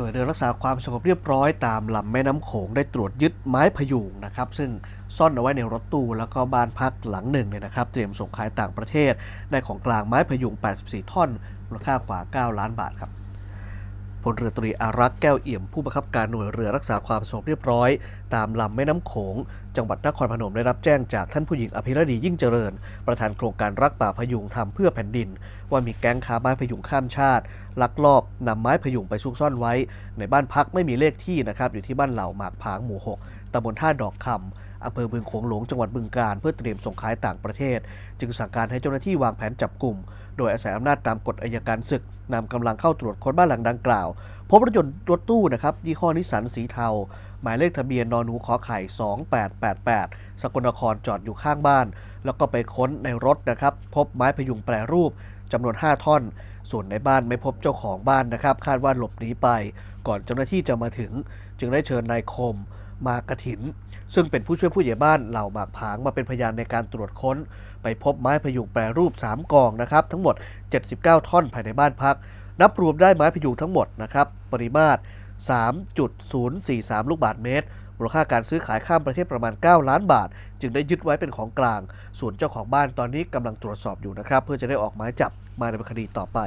หน่วยเรือรักษาความสงบเรียบร้อยตามลำแม่น้ำโขงได้ตรวจยึดไม้พยุงนะครับ ซึ่งซ่อนเอาไว้ในรถตู้แล้วก็บ้านพักหลังหนึ่งเนี่ยนะครับ เตรียมส่งขายต่างประเทศได้ของกลางไม้พยุง 84 ท่อนมูลค่ากว่า 9 ล้านบาทครับพลเรือตรีอารักษ์แก้วเอี่ยมผู้บังคับการหน่วยเรือรักษาความสงบเรียบร้อย ตามลำแม่น้ำโขงจังหวัดนครพนมได้รับแจ้งจากท่านผู้หญิงอภิรดียิ่งเจริญ ประธานโครงการรักป่าพยุงทำเพื่อแผ่นดิน ว่ามีแก๊งค้าไม้พยุงข้ามชาติ ลักลอบนำไม้พยุงไปซุกซ่อนไว้ ในบ้านพักไม่มีเลขที่นะครับอยู่ที่บ้านเหล่าหมากผางหมู่ 6ตำบลท่าดอกคำอำเภอบึงโขงหลงจังหวัดบึงกาฬเพื่อเตรียมส่งขายต่างประเทศ จึงสั่งการให้เจ้าหน้าที่วางแผนจับกลุ่ม โดยอาศัยอำนาจตามกฎอายการศึกนำกำลังเข้าตรวจค้นบ้านหลังดังกล่าว พบรถยนต์รถตู้นะครับยี่ห้อนิสสันสีเทา หมายเลขทะเบียนนอหนูขอไข่ 2888 สกลนครจอดอยู่ข้างบ้าน แล้วก็ไปค้นในรถนะครับ พบไม้พยุงแปรรูปจำนวน 5 ท่อน ส่วนในบ้านไม่พบเจ้าของบ้านนะครับ คาดว่าหลบหนีไป ก่อนเจ้าหน้าที่จะมาถึง จึงได้เชิญนายคมมากระถิน ซึ่งเป็นผู้ช่วยผู้ใหญ่บ้านเหล่าหมากผางมาเป็นพยานในการตรวจค้น ไปพบไม้พยุงแปรรูป 3กองนะครับ ทั้งหมด 79 ท่อนภายในบ้านพัก นับรวมได้ไม้พยุงทั้งหมดนะครับ ปริมาตร 3.043 ลูกบาทเมตร มูลค่าการซื้อขายข้ามประเทศประมาณ 9 ล้านบาท จึงได้ยึดไว้เป็นของกลาง ส่วนเจ้าของบ้านตอนนี้กำลังตรวจสอบอยู่นะครับ เพื่อจะได้ออกหมายจับมาดำเนินคดีต่อไป